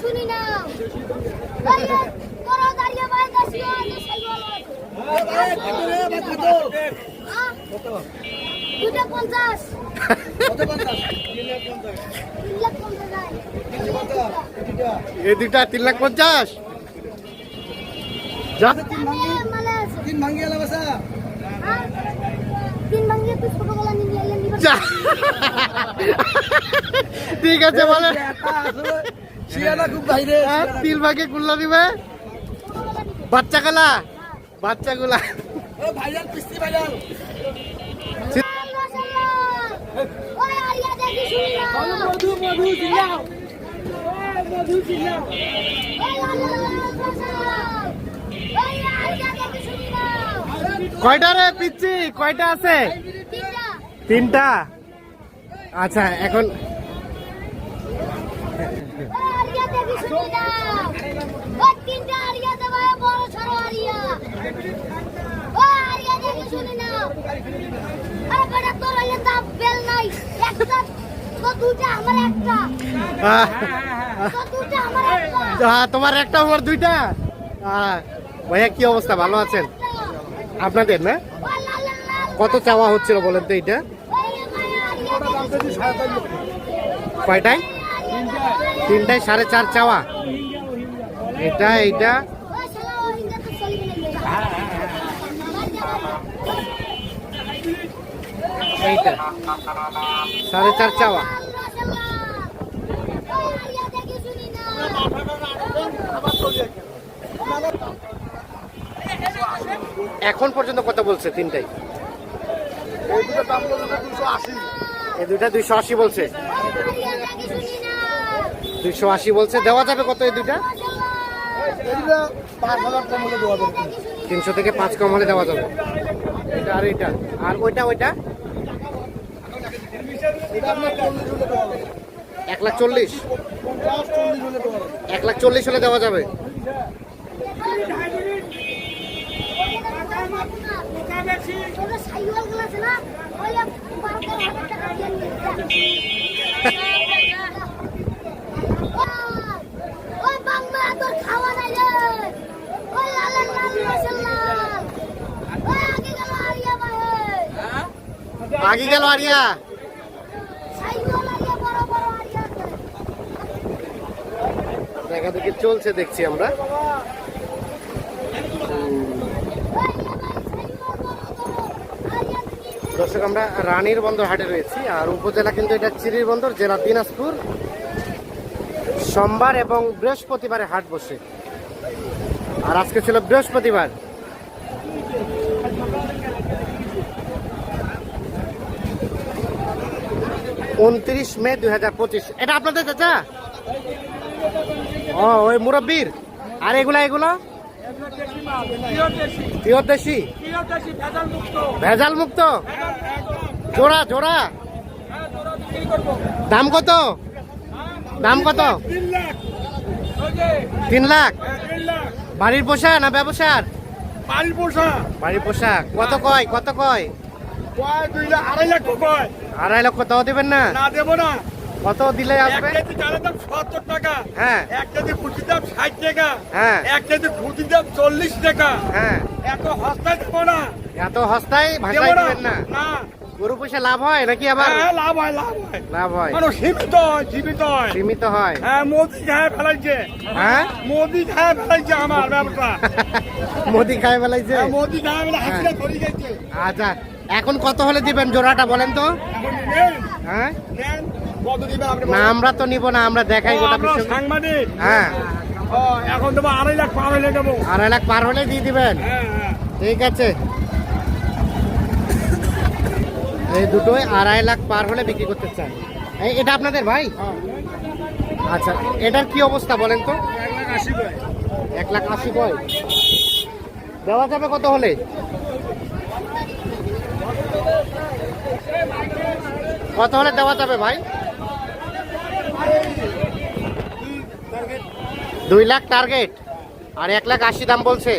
শুনি না দুটা পঞ্চাশ তিন লাখ পঞ্চাশ এই তিন লাখ পঞ্চাশ। যা। আছে তিন ভাঙ্গি এলা ঠিক আছে বলে। শিয়ালা খুব বাইরে হ্যাঁ, তিন ভাগে কুল্লা দিবে? বাচ্চা খেলা বাচ্চা গুলা। ও ভাইরাল পিস্তি ভাইরাল ওরে আরিয়া দেখি শুনি না মধু মধু জিলাও মধু জিলাও কয়টা রে পিচ্ছি? কয়টা আছে? তিনটা? আচ্ছা এখন তোমার একটা আমার দুইটা? ভাইয়া কি অবস্থা? ভালো আছেন? আপনাদের, না? কত চাওয়া হচ্ছিল বলেন তো এইটা? কয়টায়? তিনটায় সাড়ে চার চাওয়া। এটা, এইটা? সাড়ে চার চাওয়া। এখন পর্যন্ত কত বলছে তিনটাই? এই দুটো দুইশো আশি বলছে। দুইশো আশি বলছে দেওয়া যাবে কত এই যাবে। তিনশো থেকে পাঁচ কম হলে দেওয়া যাবে। এটা আর এটা। আর ওইটা ওইটা? এক লাখ চল্লিশ। এক লাখ চল্লিশ হলে দেওয়া যাবে। আগে গেল আরিয়া। দেখা দেখি চলছে দেখছি আমরা। দর্শক, আমরা রানীর বন্দর হাটে রয়েছি আর উপজেলা কিন্তু এটা চিরির বন্দর, জেলা দিনাজপুর। সোমবার এবং বৃহস্পতিবারে হাট বসে। আর আজকে ছিল বৃহস্পতিবার। উনত্রিশ মে দুই হাজার পঁচিশ। এটা আপনাদের চাচা? ও, ওই মুরব্বীর। আর এগুলা, এগুলো? পিওর দেশি ভেজাল মুক্ত জোড়া জোড়া। দাম কত? দাম কত? তিন লাখ। বাড়ির পোষা না ব্যবসার? বাড়ির পোষা বাড়ির পোষা কত কয়? কত কয় আড়াই লাখ কয়? আড়াই লক্ষ তাও দিবেন না দেবো না। কত দিলে এক কেজি চালের দাম সত্তর টাকা। হ্যাঁ। এক কেজি কুচির দাম ষাট টাকা। হ্যাঁ। এক কেজি কুচির দাম চল্লিশ টাকা। হ্যাঁ। এত হস্তায় দেবো না। এত হস্তায় ভাষায় দিবেন না। না। গরু পুষে লাভ হয় নাকি আবার? হ্যাঁ লাভ হয় লাভ হয়। লাভ হয়। মানুষ সীমিত হয় সীমিত হয়। সীমিত হয়। হ্যাঁ মোদি খায় ফেলাইছে। হ্যাঁ? মোদি খায় ফেলাইছে আমার মোদি খাই ফেলাইছে? হ্যাঁ, মোদি খায় ফেলে হাসিটা ধরে গেছে। আচ্ছা এখন কত হলে দিবেন জোড়াটা বলেন তো? হ্যাঁ? না আমরা তো নিব না আমরা দেখাই ও, গোটা বিশ্ব সাংবাদিক। হ্যাঁ। এখন দেবো আড়াই লাখ পার হলে দেবো। আড়াই লাখ পার হলে দিয়ে দিবেন। হ্যাঁ হ্যাঁ। ঠিক আছে। এই দুটোই আড়াই লাখ পার হলে বিক্রি করতে চান এটা আপনাদের ভাই? আচ্ছা এটার কি অবস্থা বলেন তো? এক লাখ আশি কয় দেওয়া যাবে কত হলে? কত হলে দেওয়া যাবে ভাই? দুই লাখ টার্গেট আর এক লাখ আশি দাম বলছে।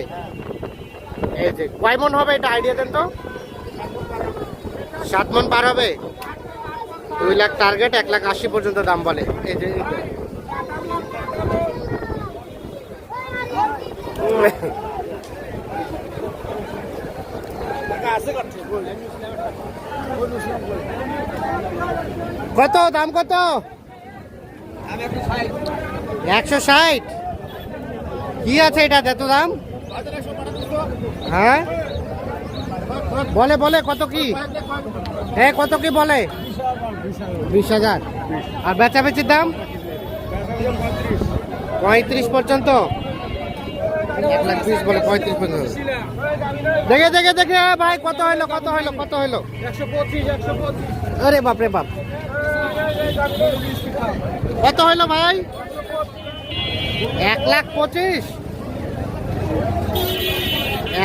এই যে, কয় মন হবে এটা আইডিয়া দেন তো? সাত মন পার হবে। দুই লাখ টার্গেট এক লাখ আশি পর্যন্ত দাম বলে। এই যে। কত, দাম কত? একশো ষাট। কি আছে এটা? এত দাম। হ্যাঁ? বলে বলে, কত কি? হ্যাঁ কত কি বলে? বিশ হাজার। আর বেচাবেচির দাম? পঁয়ত্রিশ পর্যন্ত। এক বলে পঁয়ত্রিশ পর্যন্ত। দেখে দেখে দেখে এ ভাই, কত হইল কত হইল কত হইল? আরে বাপরে বাপ। কত হইল ভাই? এক লাখ পঁচিশ।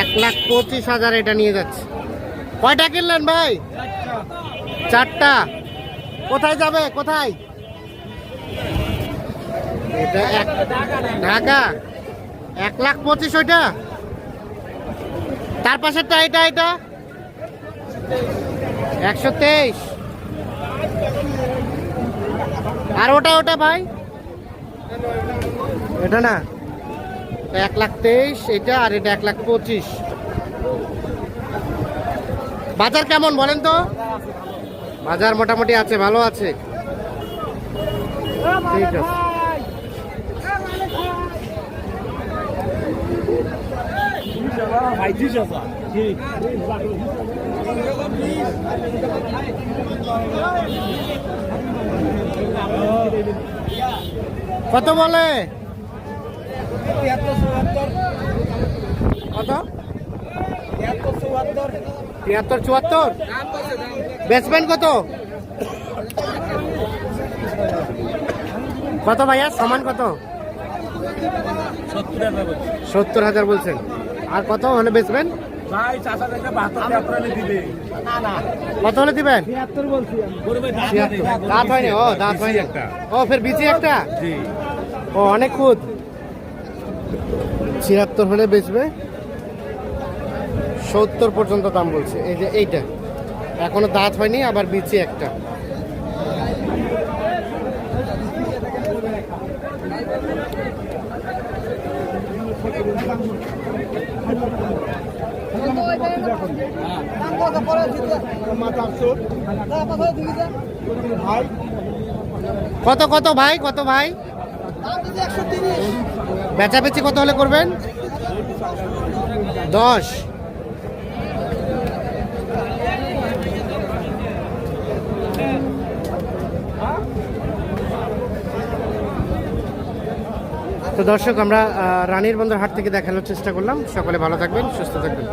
এক লাখ পঁচিশ হাজার এটা নিয়ে যাচ্ছে। কয়টা কিনলেন ভাই? চারটা। কোথায় যাবে? কোথায়? এটা এক ঢাকা। এক লাখ পঁচিশ ওইটা? তার পাশেরটা এটা এটা একশো তেইশ। আর ওটা ওটা ভাই? এটা না? এক লাখ তেইশ, এটা আর এটা এক লাখ পঁচিশ। বাজার কেমন বলেন তো? বাজার মোটামুটি আছে, ভালো আছে। ঠিক আছে। কত বলে? কত? তিয়াত্তর চুয়াত্তর। বেচবেন কত? কত ভাইয়া? সমান কত? সত্তর হাজার বলছেন। আর কত? হলে বেচবেন কত হলে দিবেন? দাঁত হয়নি ও দাঁত হয়নি। ও ফের বিচি একটা? ও অনেক খুদ। ছিয়াত্তর হলে বেচবে? সত্তর পর্যন্ত দাম বলছে। এই যে এইটা। এখনও দাঁত হয়নি আবার বিচি একটা। কত কত ভাই কত ভাই? বেচাবেচি কত হলে করবেন? দশ। তো দর্শক, আমরা রানীর বন্দর হাট থেকে দেখানোর চেষ্টা করলাম। সকলে ভালো থাকবেন, সুস্থ থাকবেন।